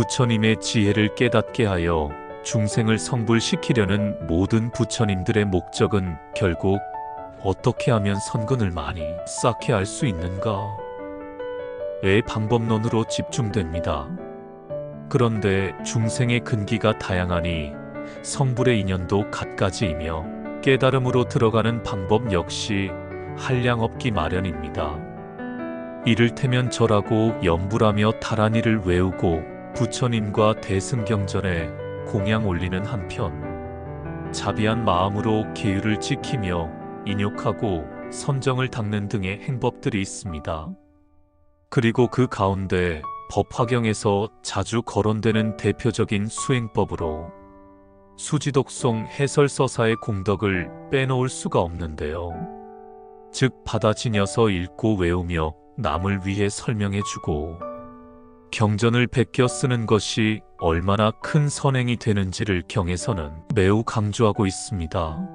부처님의 지혜를 깨닫게 하여 중생을 성불시키려는 모든 부처님들의 목적은 결국 어떻게 하면 선근을 많이 쌓게 할 수 있는가? 의 방법론으로 집중됩니다. 그런데 중생의 근기가 다양하니 성불의 인연도 갖가지이며 깨달음으로 들어가는 방법 역시 한량없기 마련입니다. 이를테면 절하고 염불하며 다란이를 외우고 부처님과 대승경전에 공양 올리는 한편 자비한 마음으로 계율을 지키며 인욕하고 선정을 닦는 등의 행법들이 있습니다. 그리고 그 가운데 법화경에서 자주 거론되는 대표적인 수행법으로 수지독송 해설서사의 공덕을 빼놓을 수가 없는데요. 즉 받아 지녀서 읽고 외우며 남을 위해 설명해주고 경전을 베껴 쓰는 것이 얼마나 큰 선행이 되는지를 경에서는 매우 강조하고 있습니다.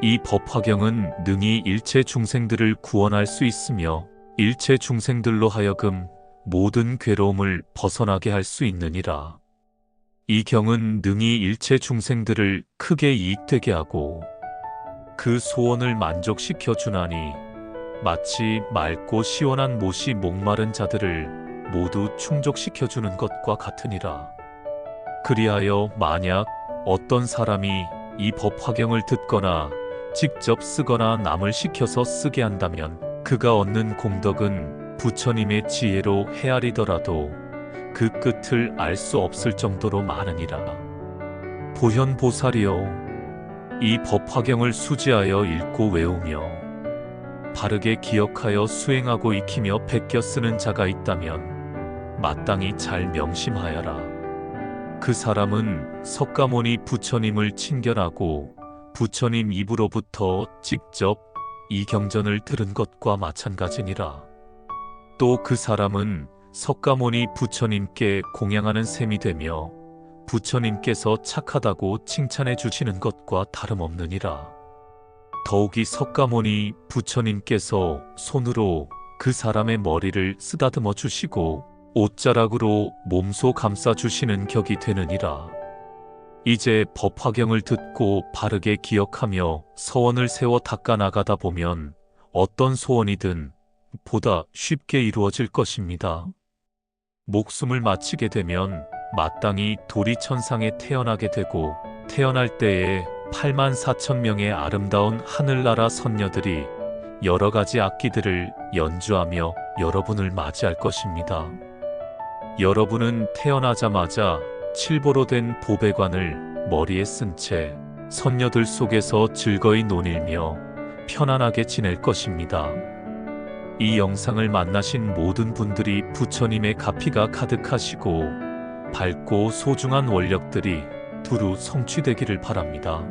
이 법화경은 능히 일체 중생들을 구원할 수 있으며 일체 중생들로 하여금 모든 괴로움을 벗어나게 할 수 있느니라. 이 경은 능히 일체 중생들을 크게 이익되게 하고 그 소원을 만족시켜 주나니 마치 맑고 시원한 못이 목마른 자들을 모두 충족시켜 주는 것과 같으니라. 그리하여 만약 어떤 사람이 이 법 화경을 듣거나 직접 쓰거나 남을 시켜서 쓰게 한다면 그가 얻는 공덕은 부처님의 지혜로 헤아리더라도 그 끝을 알 수 없을 정도로 많으니라. 보현보살이여, 이 법화경을 수지하여 읽고 외우며 바르게 기억하여 수행하고 익히며 베껴 쓰는 자가 있다면 마땅히 잘 명심하여라. 그 사람은 석가모니 부처님을 친견하고 부처님 입으로부터 직접 이 경전을 들은 것과 마찬가지니라. 또 그 사람은 석가모니 부처님께 공양하는 셈이 되며 부처님께서 착하다고 칭찬해 주시는 것과 다름없느니라. 더욱이 석가모니 부처님께서 손으로 그 사람의 머리를 쓰다듬어 주시고 옷자락으로 몸소 감싸 주시는 격이 되느니라. 이제 법화경을 듣고 바르게 기억하며 서원을 세워 닦아 나가다 보면 어떤 소원이든 보다 쉽게 이루어질 것입니다. 목숨을 마치게 되면 마땅히 도리천상에 태어나게 되고 태어날 때에 8만 4천 명의 아름다운 하늘나라 선녀들이 여러 가지 악기들을 연주하며 여러분을 맞이할 것입니다. 여러분은 태어나자마자 칠보로 된 보배관을 머리에 쓴 채 선녀들 속에서 즐거이 논일며 편안하게 지낼 것입니다. 이 영상을 만나신 모든 분들이 부처님의 가피가 가득하시고 밝고 소중한 원력들이 두루 성취되기를 바랍니다.